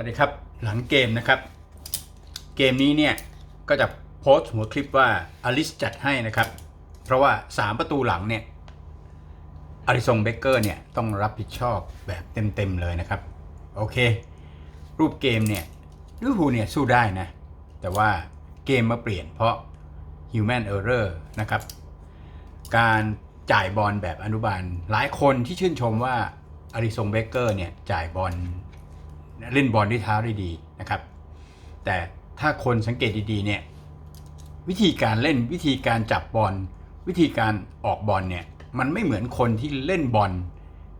วัสดีครับหลังเกมนะครับ เกมนี้เนี่ยก็จะโพสต์หัวคลิปว่าอลิสจัดให้นะครับ เพราะว่า 3 ประตูหลังเนี่ยอาริซงเบเกอร์เนี่ยต้องรับผิดชอบแบบเต็มๆเลยนะครับ โอเค รูปเกมเนี่ยลิเวอร์พูลเนี่ยสู้ได้นะ แต่ว่าเกมมาเปลี่ยนเพราะ human error นะครับ การจ่ายบอลแบบอนุบาล หลายคนที่ชื่นชมว่าอาริซงเบเกอร์เนี่ยจ่ายบอล เล่นบอลด้วยเท้าได้ดีนะครับ แต่ถ้าคนสังเกตดีๆเนี่ยวิธีการเล่นวิธีการจับบอลวิธีการออกบอลเนี่ยมันไม่เหมือนคนที่เล่นบอล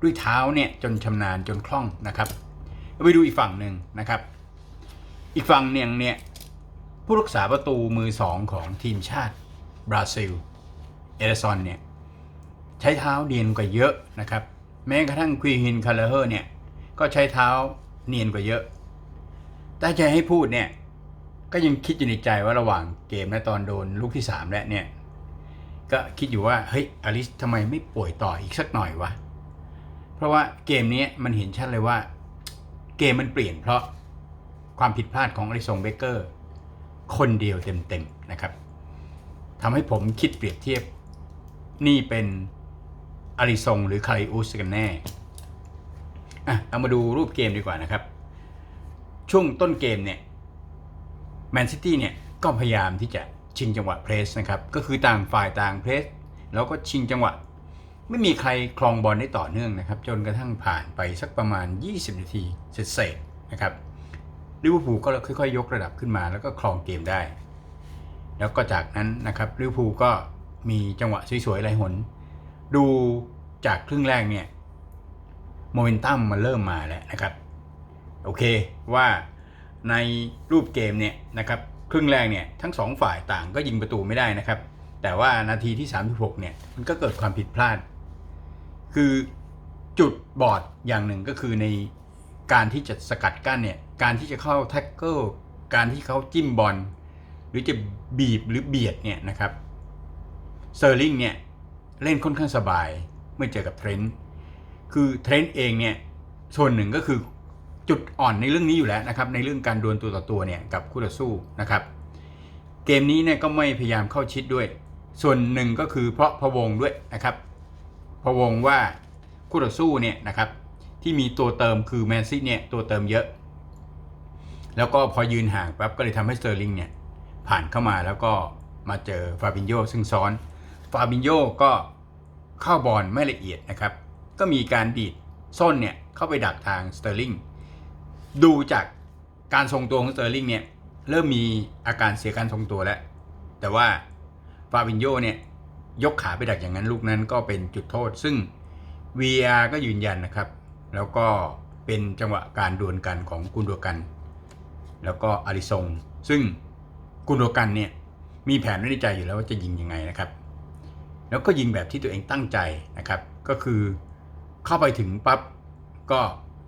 ด้วยเท้าเนี่ยจนชำนาญจนคล่องนะครับไปดูอีกฝั่งหนึ่งนะครับ อีกฝั่งหนึ่งเนี่ยผู้รักษาประตูมือสองของทีมชาติบราซิล เอเดซอนเนี่ยใช้เท้าเนียนกว่าเยอะนะครับ แม้กระทั่งควีฮินคาร์เลอร์เนี่ยก็ใช้เท้า เนียนกว่าเยอะแต่จะให้พูดเนี่ย ก็ยังคิดอยู่ในใจว่าระหว่างเกมและตอนโดนลูกที่3แล้วเนี่ย ก็คิดอยู่ว่าเฮ้ยอลิสทำไมไม่ป่วยต่ออีกสักหน่อยวะ เพราะว่าเกมนี้มันเห็นชัดเลยว่า เกมมันเปลี่ยนเพราะความผิดพลาดของอลิซงเบเกอร์ คนเดียวเต็มๆนะครับทำให้ผมคิดเปรียบเทียบนี่เป็นอาริซงหรือคาริอุสกันแน่ อะเรามาดูรูปเกมดีกว่านะครับ ช่วงต้นเกมเนี่ยแมนซิตี้เนี่ยก็พยายามที่จะชิงจังหวะเพรสนะครับก็คือต่างฝ่ายต่างเพรสแล้วก็ชิงจังหวะ ไม่มีใครครองบอลได้ต่อเนื่องนะครับ จนกระทั่งผ่านไปสักประมาณ 20 นาทีเสร็จนะครับลิเวอร์พูลก็ค่อยๆ ยกระดับขึ้นมาแล้วก็ครองเกมได้ แล้วก็จากนั้นนะครับลิเวอร์พูลก็มีจังหวะสวยๆหลายหน ดูจากครึ่งแรกเนี่ย โมเมนตัมมันเริ่มมาแล้วนะครับ โอเคว่าในรูปเกมเนี่ยนะครับครึ่งแรกเนี่ยทั้งสองฝ่ายต่างก็ยิงประตูไม่ได้นะครับ แต่ว่านาทีที่ 36เนี่ยมันก็เกิดความผิดพลาด คือจุดบอดอย่างหนึ่งก็คือในการที่จะสกัดกั้นเนี่ยการที่จะเข้าแท็กเกิลการที่เขาจิ้มบอลหรือจะบีบหรือเบียดเนี่ยนะครับเซอร์ลิงเนี่ยเล่นค่อนข้างสบายเมื่อเจอกับเทรนต์ คือเทรนต์เองเนี่ยส่วนหนึ่งก็คือจุดอ่อนในเรื่องนี้อยู่แล้วนะครับในเรื่องการดวลตัวต่อตัวเนี่ยกับคู่ต่อสู้นะครับ เกมนี้เนี่ยก็ไม่พยายามเข้าชิดด้วย ส่วนหนึ่งก็คือเพราะพะวงด้วยนะครับพะวงว่าคู่ต่อสู้เนี่ยนะครับที่มีตัวเติมคือแมนซี่เนี่ยตัวเติมเยอะ แล้วก็พอยืนห่างปั๊บก็เลยทำให้สเตอร์ลิงเนี่ยผ่านเข้ามาแล้วก็มาเจอฟาบินโยซึ่งซ้อนฟาบินโยก็เข้าบอลไม่ละเอียดนะครับ ก็มีการดีดส้นเนี่ยเข้าไปดักทางสเตอร์ลิงดูจากการทรงตัวของสเตอร์ลิงเนี่ยเริ่มมีอาการเสียการทรงตัวแล้ว แต่ว่าฟาบินโยเนี่ยยกขาไปดักอย่างนั้นลูกนั้นก็เป็นจุดโทษ ซึ่ง VR ก็ยืนยันนะครับ แล้วก็เป็นจังหวะการดวลกันของกุนโดกัน แล้วก็อาริซง ซึ่งกุนโดกันเนี่ยมีแผนไว้ในใจอยู่แล้วว่าจะยิงยังไงนะครับ แล้วก็ยิงแบบที่ตัวเองตั้งใจนะครับ ก็คือ เข้าไปถึงปั๊บก็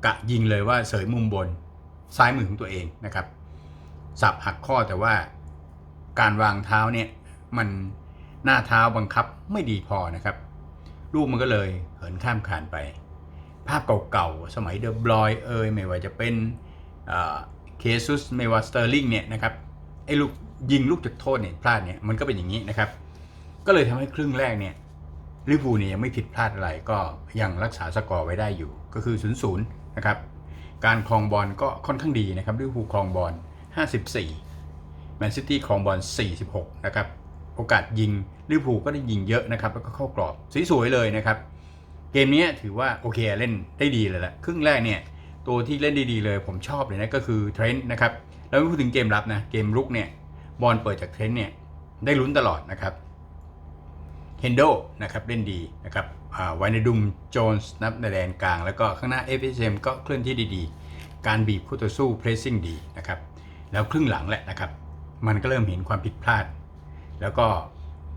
กะยิงเลยว่าเสยมุมบนซ้ายมือของตัวเองนะครับ สับหักข้อแต่ว่าการวางเท้าเนี่ยมันหน้าเท้าบังคับไม่ดีพอนะครับ ลูกมันก็เลยเหินข้ามคานไป ภาพเก่าๆ สมัยเดอะบลอยเอยไม่ว่าจะเป็นเคซุสไม่ว่าสเตอร์ลิงเนี่ยนะครับไอ้ลูกยิงลูกจากโทษเนี่ยพลาดเนี่ยมันก็เป็นอย่างนี้นะครับ ก็เลยทำให้ครึ่งแรกเนี่ย ลิเวอร์พูลเนี่ยยังไม่ผิดพลาดอะไรก็ยังรักษาสกอร์ไว้ได้อยู่ ก็คือ 0-0 นะครับ การครองบอลก็ค่อนข้างดีนะครับลิเวอร์พูลครองบอล 54แมนซิตี้ครองบอล 46 นะครับ โอกาสยิงลิเวอร์พูลก็ได้ยิงเยอะนะครับ แล้วก็เข้ากรอบสวยๆเลยนะครับ เกมนี้ถือว่าโอเคเล่นได้ดีเลยแหละครึ่งแรกเนี่ยตัวที่เล่นด้ดีเลย ผมชอบเลยนะก็คือเทรนต์นะครับแล้วไม่พูดถึงเกมรับนะเกมรุกเนี่ยบอลเปิดจากเทรนต์เนี่ยได้ลุ้นตลอดนะครับ เฮนโดนะครับเล่นดีนะครับไวนาดุมโจนส์นับในแดนกลาง แล้วก็ข้างหน้า FSM ก็เคลื่อนที่ดีๆ การบีบคู่ต่อสู้เพรสซิ่งดีนะครับแล้วครึ่งหลังแหละนะครับมันก็เริ่มเห็นความผิดพลาด แล้วก็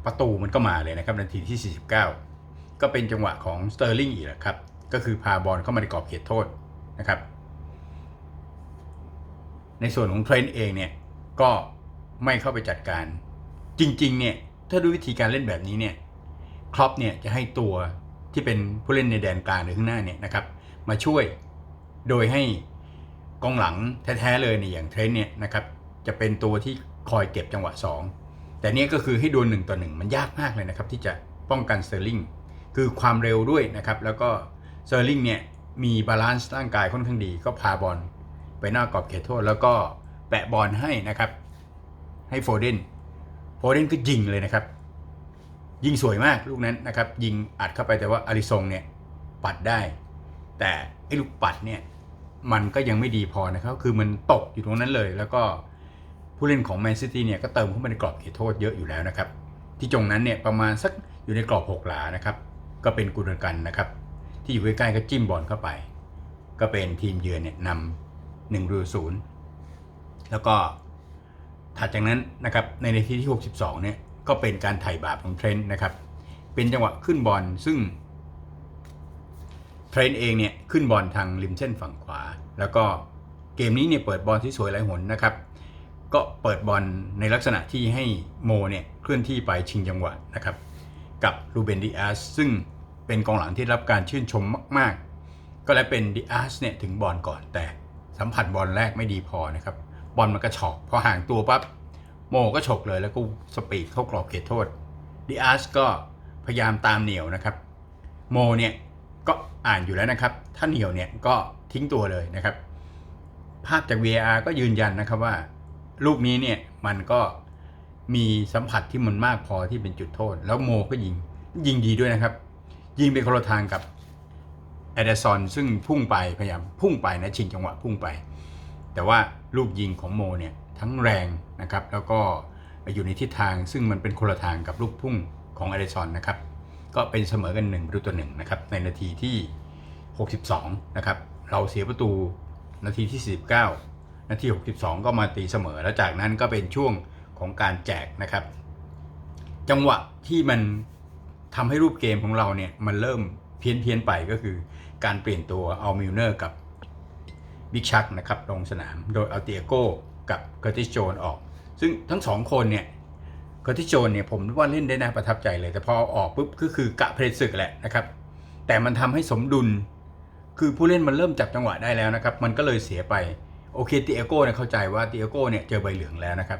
ประตูมันก็มาเลยนะครับนาทีที่ 49 ก็เป็นจังหวะของสเตอร์ลิงอีกแหละครับก็คือพาบอลเข้ามาในกรอบเขตโทษนะครับในส่วนของเทรนเองเนี่ยก็ไม่เข้าไปจัดการจริงๆเนี่ยถ้าดูวิธีการเล่นแบบนี้เนี่ย ครอปเนี่ยจะให้ตัวที่เป็นผู้เล่นในแดนกลางหรือข้างหน้าเนี่ยนะครับมาช่วยโดยให้กองหลังแท้ๆเลยเนี่ยอย่างเทรนต์เนี่ยนะครับจะเป็นตัวที่คอยเก็บจังหวะ 2 แต่เนี่ยก็คือให้โดน1ต่อ1มันยากมากเลยนะครับที่จะป้องกันเซอร์ลิงคือความเร็วด้วยนะครับแล้วก็เซอร์ลิงเนี่ยมีบาลานซ์ร่างกายค่อนข้างดี ก็พาบอลไปหน้ากรอบเขตโทษ แล้วก็แปะบอลให้นะครับให้โฟเดนโฟเดนก็ยิงเลยนะครับ ยิงสวยมากลูกนั้นนะครับ ยิงอัดเข้าไปแต่ว่าอาริซงเนี่ยปัดได้ แต่ไอ้ลูกปัดเนี่ยมันก็ยังไม่ดีพอนะครับ คือมันตกอยู่ตรงนั้นเลย แล้วก็ผู้เล่นของแมนซิตี้เนี่ยก็เติมเข้ามาในกรอบเขตโทษเยอะอยู่แล้วนะครับ ที่ตรงนั้นเนี่ยประมาณสักอยู่ในกรอบ6หลานะครับ ก็เป็นกุนกันนะครับ ที่อยู่ใกล้ๆก็จิ้มบอลเข้าไป ก็เป็นทีมเยือนเนี่ยนำหนึ่งรูศูนย์แล้วก็ถัดจากนั้นนะครับในนาทีที่ 62เนี่ย ก็เป็นการไถ่บาปของเทรนต์นะครับ เป็นจังหวะขึ้นบอลซึ่งเทรนต์เองเนี่ยขึ้นบอลทางริมเส้นฝั่งขวา แล้วก็เกมนี้เนี่ยเปิดบอลที่สวยหลายหนนะครับ ก็เปิดบอลในลักษณะที่ให้โมเนี่ยเคลื่อนที่ไปชิงจังหวะนะครับ กับลูเบนดิอาสซึ่งเป็นกองหลังที่รับการชื่นชมมาก ๆ ก็และเป็นดิอาสเนี่ยถึงบอลก่อนแต่สัมผัสบอลแรกไม่ดีพอนะครับ บอลมันก็ฉอกพอห่างตัวปั๊บ โมก็ฉกเลยแล้วก็สปีดเข้ากรอบเขตโทษดิอาสก็พยายามตามเหนียวนะครับโมเนี่ยก็อ่านอยู่แล้วนะครับ ถ้าเหนียวเนี่ยก็ทิ้งตัวเลยนะครับ ภาพจาก VAR ก็ยืนยันนะครับว่า ลูกนี้เนี่ยมันก็มีสัมผัสที่มันมากพอที่เป็นจุดโทษ แล้วโมก็ยิงยิงดีด้วยนะครับ ยิงไปคนละทางกับแอดเดซอนซึ่งพุ่งไปพยายามพุ่งไปนะชิงจังหวะพุ่งไป แต่ว่าลูกยิงของโมเนี่ย ทั้งแรงนะครับแล้วก็อยู่ในทิศทางซึ่งมันเป็นคนละทางกับลูกพุ่งของอเดซอนนะครับก็เป็นเสมอกัน1ประตูต่อหนึ่งนะครับในนาทีที่ 62 นะครับ เราเสียประตูนาทีที่ 49 นาที 62 ก็มาตีเสมอ แล้วจากนั้นก็เป็นช่วงของการแจกนะครับ จังหวะที่มันทำให้รูปเกมของเราเนี่ยมันเริ่มเพี้ยนเพียนไปก็คือการเปลี่ยนตัวเอามิลเนอร์กับบิ๊กชักนะครับลงสนามโดยเอาเตียโก้ กับเคอร์ติสโจนออก ซึ่งทั้งสองคนเนี่ยเคอร์ติสโจนเนี่ยผมว่าเล่นได้น่าประทับใจเลย แต่พอออกปุ๊บก็คือกะเพลศึกแหละนะครับ แต่มันทำให้สมดุล คือผู้เล่นมันเริ่มจับจังหวะได้แล้วนะครับ มันก็เลยเสียไปโอเคติเอโก้เนี่ยเข้าใจว่าติเอโก้เนี่ยเจอใบเหลืองแล้วนะครับ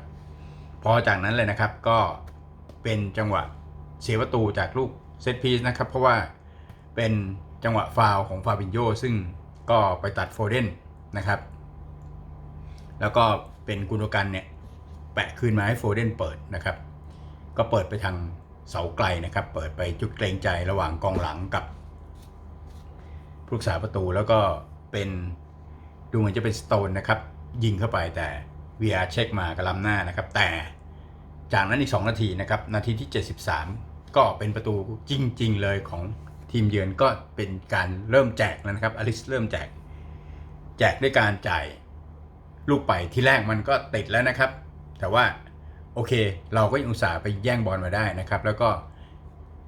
พอจากนั้นเลยนะครับก็เป็นจังหวะเสียประตูจากลูกเซตพีซนะครับ เพราะว่าเป็นจังหวะฟาวของฟาบินโยซึ่งก็ไปตัดโฟเดนนะครับ แล้วก็ เป็นกุนกันเนี่ยแปะคืนมาให้โฟเดนเปิดนะครับ ก็เปิดไปทางเสาไกลนะครับ เปิดไปจุดเกรงใจระหว่างกองหลังกับผู้รักษาประตูแล้วก็เป็นดูเหมือนจะเป็นสโตนนะครับ ยิงเข้าไปแต่ VR เช็คมากระลำหน้านะครับ แต่จากนั้นอีก 2 นาทีนะครับ นาทีที่ 73 ก็เป็นประตูจริง ๆ เลยของทีมเยือนก็เป็นการเริ่มแจกแล้วนะครับอลิสเริ่มแจก แจกด้วยการจ่าย ลูกไปที่แรกมันก็ติดแล้วนะครับ แต่ว่าโอเค เราก็ยังอุตส่าห์ไปแย่งบอลมาได้นะครับ แล้วก็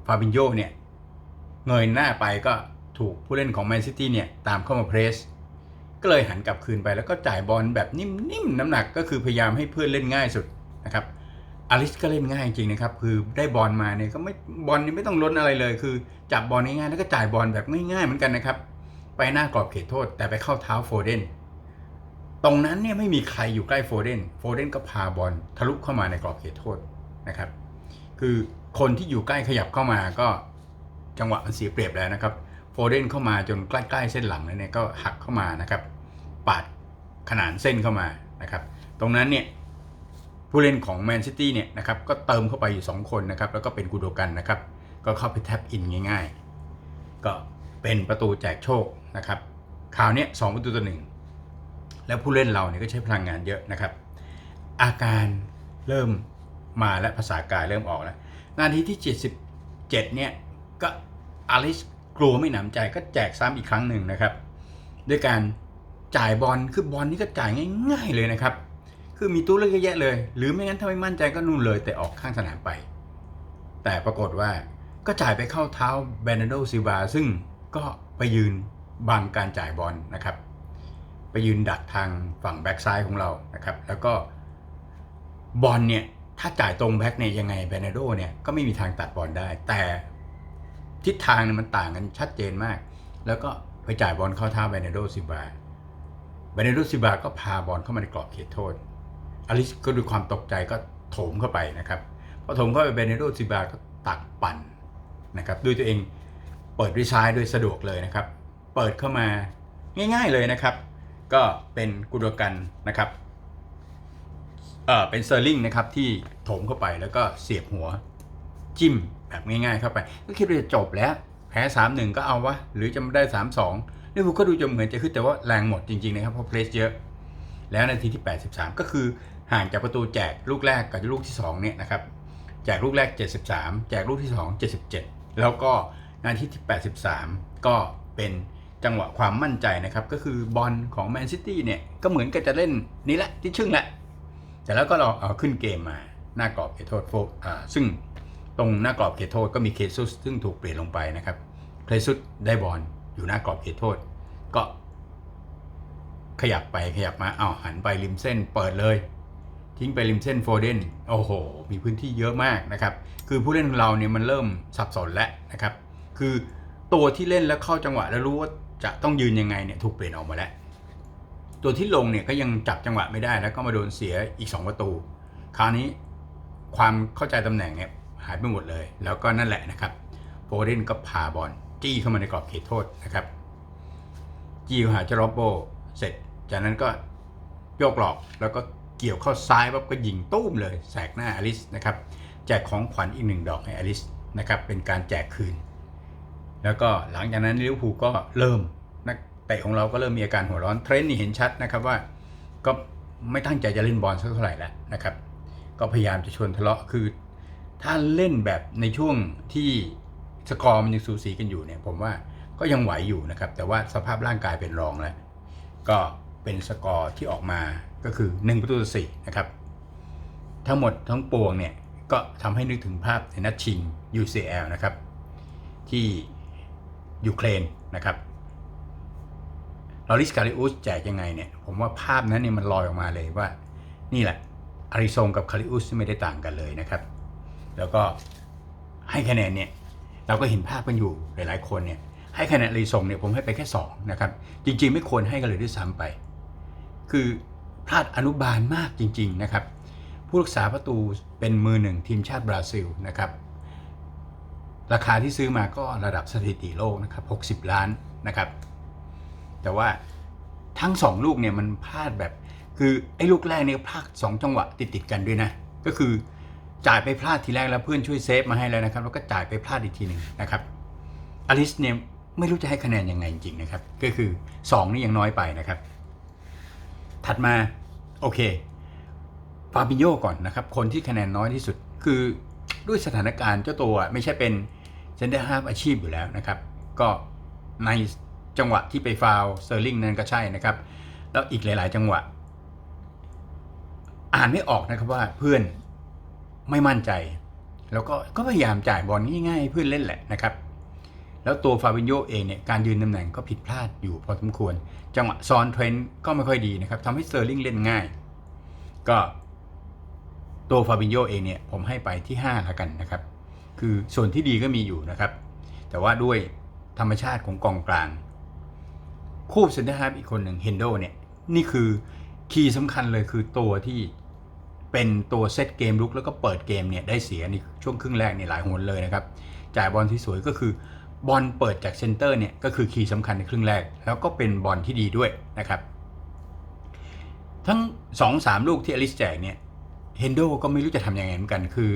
ฟาบินโยเนี่ยเงยหน้าไปก็ถูกผู้เล่นของแมนซิตี้เนี่ยตามเข้ามาเพรส ก็เลยหันกลับคืนไปแล้วก็จ่ายบอลแบบนิ่มๆน้ำหนักก็คือพยายามให้เพื่อนเล่นง่ายสุดนะครับอลิสก็เล่นง่ายจริงนะครับ คือได้บอลมาเนี่ยก็ไม่บอลนี่ไม่ต้องล้นอะไรเลย คือจับบอลง่ายๆแล้วก็จ่ายบอลแบบง่ายๆเหมือนกันนะครับ ไปหน้ากรอบเขตโทษ แต่ไปเข้าเท้าโฟเดน ตรงนั้นเนี่ยไม่มีใครอยู่ใกล้โฟเดน โฟเดนก็พาบอลทะลุเข้ามาในกรอบเขตโทษนะครับ คือคนที่อยู่ใกล้ขยับเข้ามาก็จังหวะมันเสียเปรียบแล้วนะครับ โฟเดนเข้ามาจนใกล้ๆเส้นหลังแล้วเนี่ยก็หักเข้ามานะครับ ปาดขนานเส้นเข้ามานะครับ ตรงนั้นเนี่ยผู้เล่นของแมนซิตี้เนี่ยนะครับก็เติมเข้าไปอยู่ 2 คนนะครับ แล้วก็เป็นกูโดกันนะครับ ก็เข้าไปแท็บอินง่าย ๆ ก็เป็นประตูแจกโชคนะครับ คราวนี้สองประตูต่อหนึ่ง แล้วผู้เล่นเราเนี่ยก็ใช้พลังงานเยอะนะครับ อาการเริ่มมาและภาษากายเริ่มออกแล้วนาทีที่ 77 เนี่ยก็อลิสกลัวไม่หนำใจก็แจกซ้ำอีกครั้งหนึ่งนะครับ ด้วยการจ่ายบอลคือบอลนี่ก็จ่ายง่ายๆเลยนะครับ คือมีตู้เลือกเยอะแยะเลย หรือไม่งั้นถ้าไม่มั่นใจก็นู่นเลยแต่ออกข้างสนามไป แต่ปรากฏว่าก็จ่ายไปเข้าเท้าเบนโดซิบาซึ่งก็ไปยืนบังการจ่ายบอลนะครับ ไปยืนดักทางฝั่งแบ็กซ้ายของเรานะครับแล้วก็บอลเนี่ยถ้าจ่ายตรงแบ็กเนี่ยยังไงเบนโดเนี่ยก็ไม่มีทางตัดบอลได้ แต่ทิศทางเนี่ยมันต่างกันชัดเจนมาก แล้วก็ไปจ่ายบอลเข้าท้าเบนโดซิบาเบเนโดซิบาก็พาบอลเข้ามาในกรอบเขตโทษอลิสก็ด้วยความตกใจก็โถมเข้าไปนะครับพอโถมเข้าไปเบเนโดซิบาก็ตักปั่นนะครับด้วยตัวเองเปิดด้วยซ้ายด้วยสะดวกเลยนะครับ เปิดเข้ามาง่าย ๆเลยนะครับ ก็เป็นกุดกันนะครับเออเป็นเซอร์ลิงนะครับที่โถมเข้าไปแล้วก็เสียบหัวจิ้มแบบง่ายๆเข้าไป ก็คิดว่าจะจบแล้ว แพ้3 1ก็เอาวะ หรือจะมาได้3 2ลิเวอร์พูลก็ดูจะเหมือนจะขึ้นแต่ว่าแรงหมดจริงๆนะครับเพราะเพลสเยอะ แล้วนาทีที่ 83 ก็คือห่างจากประตูแจกลูกแรกกับลูกที่2เนี่ยนะครับแจกลูกแรก 73 แจกลูกที่ 2 77 แล้วก็นาทีที่ 83 ก็เป็น จังหวะความมั่นใจนะครับ ก็คือบอลของแมนซิตี้เนี่ย ก็เหมือนกับจะเล่นนี่แหละที่ชึ่งแหละแต่แล้วก็เราเอาขึ้นเกมมาหน้ากรอบเขตโทษโฟอ่าซึ่งตรงหน้ากรอบเขตโทษก็มีเคซุสซึ่งถูกเปลี่ยนลงไปนะครับเคซุสได้บอลอยู่หน้ากรอบเขตโทษ ก็ ขยับไปขยับมาเอาหันไปริมเส้นเปิดเลย ทิ้งไปริมเส้นโฟเดนโอ้โห มีพื้นที่เยอะมากนะครับ คือผู้เล่นของเราเนี่ยมันเริ่มสับสนแล้วนะครับ คือตัวที่เล่นแล้วเข้าจังหวะแล้วรู้ว่า จะต้องยืนยังไงเนี่ยถูกเปลี่ยนออกมาแล้ว ตัวที่ลงเนี่ยก็ยังจับจังหวะไม่ได้แล้วก็มาโดนเสียอีก 2 ประตู คราวนี้ความเข้าใจตำแหน่งเนี่ยหายไปหมดเลย แล้วก็นั่นแหละนะครับโฟเดนก็พาบอลจี้เข้ามาในกรอบเขตโทษนะครับจี้หาเจารอบโบเสร็จ จากนั้นก็โยกหลอกแล้วก็เกี่ยวเข้าซ้ายปั๊บก็ยิงตุ้มเลยแสกหน้าอลิสนะครับแจกของขวัญอีกหนึ่งดอกให้อลิสนะครับเป็นการแจกคืน แล้วก็หลังจากนั้นลิเวอร์พูลก็เริ่มนักเตะของเราก็เริ่มมีอาการหัวร้อนเทรนด์นี่เห็นชัดนะครับว่าก็ไม่ตั้งใจจะเล่นบอลสักเท่าไหร่แล้วนะครับ ก็พยายามจะชวนทะเลาะคือ ถ้าเล่นแบบในช่วงที่สกอร์มันยังสูสีกันอยู่เนี่ย ผมว่าก็ยังไหวอยู่นะครับ แต่ว่าสภาพร่างกายเป็นรองแล้วก็เป็นสกอร์ที่ออกมาก็คือ1ประตูต่อ4นะครับ ทั้งหมดทั้งปวงเนี่ยก็ทำให้นึกถึงภาพในนัดชิง UCL นะครับ ที่ ยูเครนนะครับลอริสคาริอุสแจกยังไงเนี่ย ผมว่าภาพนั้นเนี่ยมันลอยออกมาเลยว่า นี่แหละอาริซงกับคาริอุสไม่ได้ต่างกันเลยนะครับ แล้วก็ให้คะแนนเนี่ย เราก็เห็นภาพกันอยู่หลายๆคนเนี่ย ให้คะแนนอาริซงเนี่ยผมให้ไปแค่2นะครับ จริง ๆ ไม่ควรให้กันเลยด้วยซ้ำไป คือพลาดอนุบาลมากจริง ๆ นะครับ ผู้รักษาประตูเป็นมือหนึ่งทีมชาติบราซิลนะครับ ราคาที่ซื้อมาก็ระดับสถิติโลกนะครับ 60 ล้านนะครับ แต่ว่าทั้ง 2 ลูกเนี่ยมันพลาดแบบ คือไอ้ลูกแรกเนี่ยพลาด2จังหวะติดๆกันด้วยนะ ก็คือจ่ายไปพลาดทีแรกแล้วเพื่อนช่วยเซฟมาให้แล้วนะครับ แล้วก็จ่ายไปพลาดอีกทีหนึ่งนะครับอลิสเนี่ยไม่รู้จะให้คะแนนยังไงจริงๆนะครับ ก็คือ 2 นี่ยังน้อยไปนะครับ ถัดมาโอเคฟาบิโยก่อนนะครับ คนที่คะแนนน้อยที่สุด คือด้วยสถานการณ์เจ้าตัวไม่ใช่เป็น เซนเตอร์ฮาฟอาชีพอยู่แล้วนะครับ ก็ในจังหวะที่ไปฟาวเซอร์ลิงนั่นก็ใช่นะครับ แล้วอีกหลาย ๆ จังหวะ อ่านไม่ออกนะครับว่าเพื่อนไม่มั่นใจ แล้วก็ก็พยายามจ่ายบอลง่าย ๆ เพื่อนเล่นแหละนะครับ แล้วตัวฟาบินโยเองเนี่ยการยืนตำแหน่งก็ผิดพลาดอยู่พอสมควร จังหวะซ้อนเทรนด์ก็ไม่ค่อยดีนะครับทำให้เซอร์ลิงเล่นง่าย ก็ตัวฟาบินโยเองเนี่ยผมให้ไปที่5แล้วกันนะครับ คือส่วนที่ดีก็มีอยู่นะครับ แต่ว่าด้วยธรรมชาติของกองกลาง คู่เซนเตอร์ฮาร์ฟอีกคนหนึ่งเฮนโดเนี่ยนี่คือคีย์สำคัญเลยคือตัวที่เป็นตัวเซตเกมลุกแล้วก็เปิดเกมเนี่ยได้เสียในช่วงครึ่งแรกเนี่ยหลายหนเลยนะครับจ่ายบอลที่สวยก็คือบอลเปิดจากเซนเตอร์เนี่ยก็คือคีย์สำคัญในครึ่งแรก แล้วก็เป็นบอลที่ดีด้วยนะครับ ทั้ง 2-3 ลูกที่อลิสแจกเนี่ยเฮนโดก็ไม่รู้จะทำยังไงเหมือนกัน คือ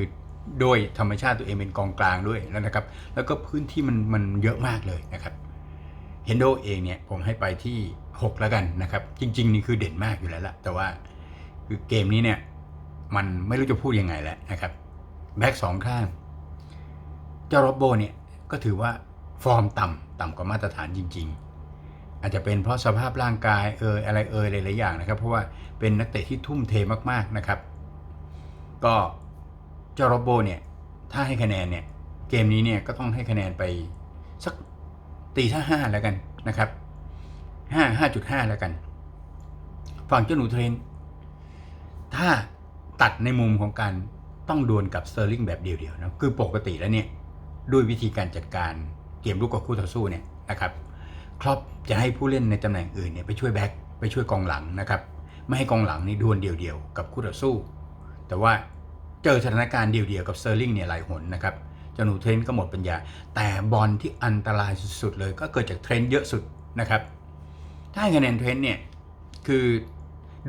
โดยธรรมชาติตัวเองเป็นกองกลางด้วยแล้วนะครับ แล้วก็พื้นที่มันมันเยอะมากเลยนะครับเฮนโดเองเนี่ยผมให้ไปที่ 6 แล้วกันนะครับ จริง ๆ นี่คือเด่นมากอยู่แล้วละแต่ว่าคือเกมนี้เนี่ย มันไม่รู้จะพูดยังไงแล้วนะครับแบ็กสองข้าง เจ้าโรบโบเนี่ยก็ถือว่าฟอร์มต่ำต่ำกว่ามาตรฐานจริง ๆ อาจจะเป็นเพราะสภาพร่างกายเอออะไรเออหลายๆอย่างนะครับ เพราะว่าเป็นนักเตะที่ทุ่มเทมากๆนะครับ ก็ จ้าโรบโบเนี่ย ถ้าให้คะแนนเนี่ย เกมนี้เนี่ยก็ต้องให้คะแนนไปสักตีถ้าห้าแล้วกันนะครับห้าห้าจุดห้าแล้วกัน ฝั่งเจ้าหนูเทรน ถ้าตัดในมุมของการต้องดวลกับเซอร์ลิงแบบเดียวๆนะคือปกติแล้วเนี่ย ด้วยวิธีการจัดการเกมลุกกับคู่ต่อสู้เนี่ยนะครับครอปจะให้ผู้เล่นในตำแหน่งอื่นเนี่ยไปช่วยแบ็กไปช่วยกองหลังนะครับ ไม่ให้กองหลังนี่ดวลเดี่ยวๆกับคู่ต่อสู้ แต่ว่า เจอสถานการณ์เดี่ยวๆกับเซอร์ลิงเนี่ยหลายหนนะครับเจ้าหนูเทรนต์ก็หมดปัญญา แต่บอลที่อันตรายสุดๆเลยก็เกิดจากเทรนต์เยอะสุดนะครับถ้าให้คะแนนเทรนต์เนี่ยคือ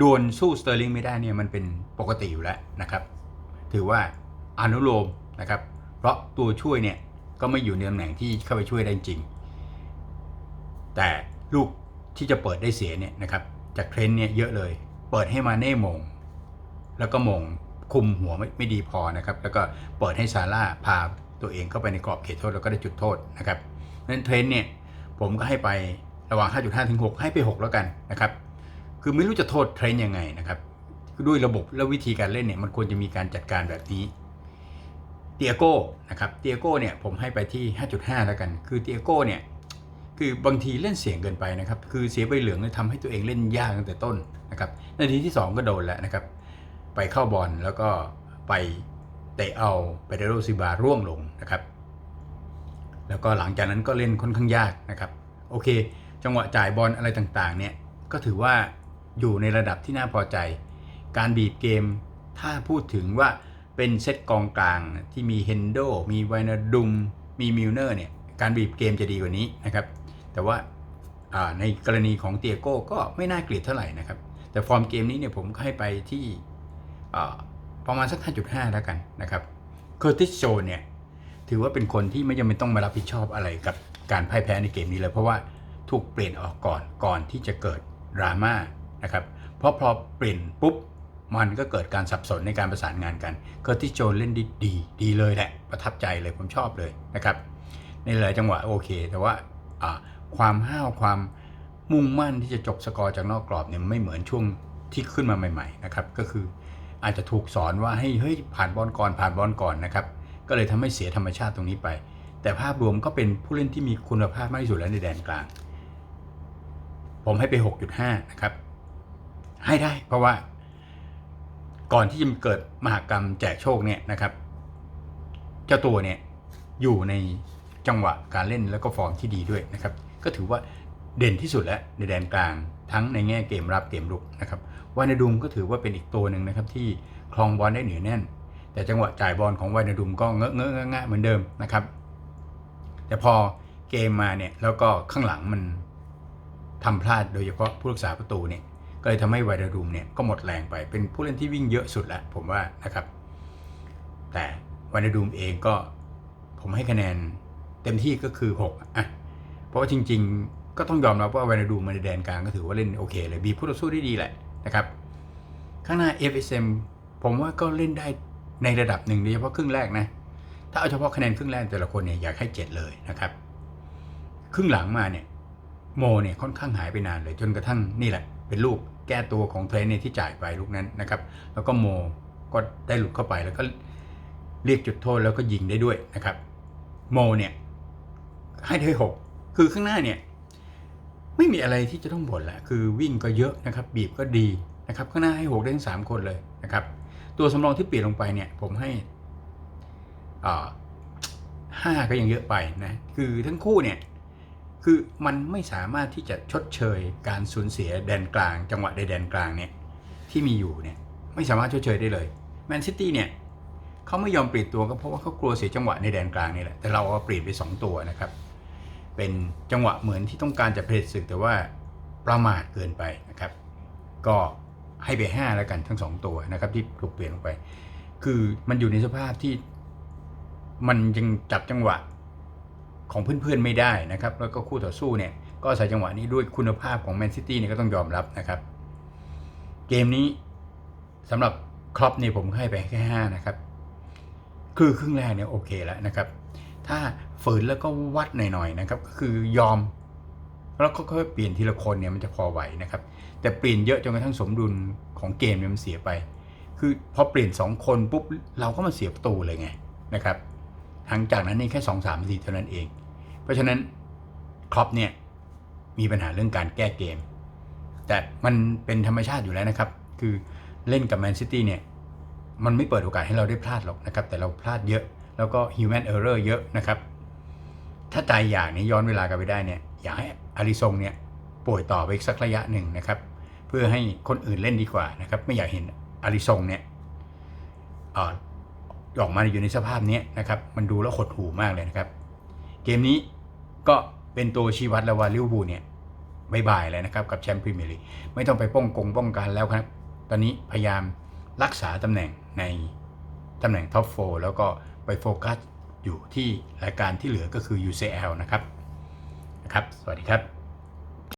ดวลสู้สเตอร์ลิงไม่ได้เนี่ยมันเป็นปกติอยู่แล้วนะครับถือว่าอนุโลมนะครับเพราะตัวช่วยเนี่ยก็ไม่อยู่ในตำแหน่งที่เข้าไปช่วยได้จริง แต่ลูกที่จะเปิดได้เสียเนี่ยนะครับจากเทรนด์เนี่ยเยอะเลย เปิดให้มาเน่มง แล้วก็มง คุมหัวไม่ไม่ดีพอนะครับ แล้วก็เปิดให้ซาร่าพาตัวเองเข้าไปในกรอบเขตโทษแล้วก็ได้จุดโทษนะครับนั้นเทรนด์เนี่ยผมก็ให้ไประหว่าง 5.5 ถึง 6 ให้ไป 6 แล้วกันนะครับ คือไม่รู้จะโทษเทรนด์ยังไงนะครับ ด้วยระบบและวิธีการเล่นเนี่ยมันควรจะมีการจัดการแบบนี้เตียโก้นะครับเตียโก้เนี่ยผมให้ไปที่ 5.5 แล้วกัน คือเตียโก้เนี่ยคือบางทีเล่นเสียงเกินไปนะครับ คือเสียใบเหลืองเนี่ยทำให้ตัวเองเล่นยากตั้งแต่ต้นนะครับ นาทีที่ 2 ก็โดนแล้วนะครับ ไปเข้าบอลแล้วก็ไปเตะเอาเปเดโรซิบาร่วงลงนะครับ แล้วก็หลังจากนั้นก็เล่นค่อนข้างยากนะครับโอเค จังหวะจ่ายบอลอะไรต่างๆเนี่ยก็ถือว่าอยู่ในระดับที่น่าพอใจ การบีบเกมถ้าพูดถึงว่าเป็นเซตกองกลางที่มีเฮนโดมีไวนาดุมมีมิลเนอร์เนี่ยการบีบเกมจะดีกว่านี้นะครับ แต่ว่าาในกรณีของเตียโก้ก็ไม่น่าเกลียดเท่าไหร่นะครับ แต่ฟอร์มเกมนี้เนี่ยผมให้ไปที่ ประมาณสัก 5.5 แล้วกันนะครับเคอร์ติสโจเนี่ยถือว่าเป็นคนที่ไม่จำเป็นต้องมารับผิดชอบอะไรกับการพ่ายแพ้ในเกมนี้เลย เพราะว่าถูกเปลี่ยนออกก่อนก่อนที่จะเกิดดราม่านะครับเพราะพอเปลี่ยนปุ๊บมันก็เกิดการสับสนในการประสานงานกันเคอร์ติสโจนเล่นดีดีดีเลยแหละประทับใจเลยผมชอบเลยนะครับในหลายจังหวะโอเค แต่ว่าความห้าวความมุ่งมั่นที่จะจบสกอร์จากนอกกรอบเนี่ยไม่เหมือนช่วงที่ขึ้นมาใหม่ ๆ นะครับ ก็คือ อาจจะถูกสอนว่าให้เฮ้ยผ่านบอลก่อนผ่านบอลก่อนนะครับ ก็เลยทำให้เสียธรรมชาติตรงนี้ไป แต่ภาพรวมก็เป็นผู้เล่นที่มีคุณภาพมากที่สุดแล้วในแดนกลาง ผมให้ไป 6.5 นะครับ ให้ได้เพราะว่า ก่อนที่จะเกิดมหากรรมแจกโชคเนี่ยนะครับ เจ้าตัวเนี่ยอยู่ในจังหวะการเล่นแล้วก็ฟอร์มที่ดีด้วยนะครับ ก็ถือว่าเด่นที่สุดแล้วในแดนกลาง ทั้งในแง่เกมรับเกมรุกนะครับวานาดุมก็ถือว่าเป็นอีกตัวหนึ่งนะครับที่คลองบอลได้เหนียวแน่น แต่จังหวะจ่ายบอลของวานาดุมก็เงอะเงอะงะเหมือนเดิมนะครับ แต่พอเกมมาเนี่ยแล้วก็ข้างหลังมันทำพลาดโดยเฉพาะผู้รักษาประตูเนี่ยก็เลยทำให้ไวนาดุมเนี่ยก็หมดแรงไปเป็นผู้เล่นที่วิ่งเยอะสุดล้วผมว่านะครับ แต่ไวนาดุมเองก็ผมให้คะแนนเต็มที่ก็คือ 6 อะ เพราะว่าจริง ๆ ก็ต้องยอมรับว่าไวนาดูมาในแดนกลางก็ถือว่าเล่นโอเคเลยบีผู้ต่อสู้ได้ดีแหละนะครับ ข้างหน้า FSM ผมว่าก็เล่นได้ในระดับหนึ่งโดยเฉพาะครึ่งแรกนะ ถ้าเอาเฉพาะคะแนนครึ่งแรกแต่ละคนเนี่ยอยากให้ 7 เลยนะครับ ครึ่งหลังมาเนี่ยโมเนี่ยค่อนข้างหายไปนานเลยจนกระทั่งนี่แหละ เป็นลูกแก้ตัวของเทรนเนี่ยที่จ่ายไปลูกนั้นนะครับ แล้วก็โมก็ได้หลุดเข้าไปแล้วก็เรียกจุดโทษแล้วก็ยิงได้ด้วยนะครับ โมเนี่ยให้ได้หกคือข้างหน้าเนี่ย ไม่มีอะไรที่จะต้องบ่นแหละคือวิ่งก็เยอะนะครับ บีบก็ดีนะครับ ข้างหน้าให้หกได้ทั้งสามคนเลยนะครับ ตัวสำรองที่เปลี่ยนลงไปเนี่ย ผมให้ห้าก็ยังเยอะไปนะ คือทั้งคู่เนี่ย คือมันไม่สามารถที่จะชดเชยการสูญเสียแดนกลาง จังหวะในแดนกลางเนี่ยที่มีอยู่เนี่ยไม่สามารถชดเชยได้เลยแมนซิตี้เนี่ยเขาไม่ยอมเปลี่ยนตัวก็เพราะว่าเขากลัวเสียจังหวะในแดนกลางนี่แหละ แต่เราเอาเปลี่ยนไปสองตัวนะครับ เป็นจังหวะเหมือนที่ต้องการจะเพลทศึกแต่ว่าประมาทเกินไปนะครับ ก็ให้ไป 5 แล้วกันทั้ง 2 ตัวนะครับที่ถูกเปลี่ยนลงไป คือมันอยู่ในสภาพที่มันยังจับจังหวะของเพื่อนๆไม่ได้นะครับ แล้วก็คู่ต่อสู้เนี่ย ก็อาศัยจังหวะนี้ด้วยคุณภาพของแมนซิตี้เนี่ยก็ต้องยอมรับนะครับ เกมนี้สำหรับครอปเนี่ยผมให้ไปแค่5นะครับ คือครึ่งแรกเนี่ยโอเคแล้วนะครับ ถ้า ฝืนแล้วก็วัดหน่อยๆนะครับ ก็คือยอม แล้วก็ค่อยๆเปลี่ยนทีละคนเนี่ยมันจะพอไหวนะครับ แต่เปลี่ยนเยอะจนกระทั่งสมดุลของเกมเนี่ยมันเสียไป คือพอเปลี่ยน 2 คนปุ๊บเราก็มาเสียประตูเลยไงนะครับหลังจากนั้นนี่แค่2อสามนาทีเท่านั้นเอง เพราะฉะนั้นครอปเนี่ยมีปัญหาเรื่องการแก้เกม แต่มันเป็นธรรมชาติอยู่แล้วนะครับ คือเล่นกับแมนซิตี้เนี่ยมันไม่เปิดโอกาสให้เราได้พลาดหรอกนะครับ แต่เราพลาดเยอะ แล้วก็ human error เยอะนะครับ ถ้าใจอยากเนี่ยย้อนเวลากลับไปได้เนี่ยอยากให้อาริซงเนี่ยป่วยต่อไปอีกสักระยะหนึ่งนะครับ เพื่อให้คนอื่นเล่นดีกว่านะครับไม่อยากเห็นอาริซงเนี่ยออกมาอยู่ในสภาพเนี้ยนะครับมันดูแล้วหดหู่มากเลยนะครับ เกมนี้ก็เป็นตัวชี้วัดแล้วว่าลิเวอร์พูลเนี่ยบายบายเลยนะครับกับแชมป์พรีเมียร์ลีกไม่ต้องไปป้องกงป้องกันแล้วครับ ตอนนี้พยายามรักษาตำแหน่งในตำแหน่งท็อปโฟแล้วก็ไปโฟกัส อยู่ที่รายการที่เหลือก็คือ UCL นะครับนะครับ สวัสดีครับ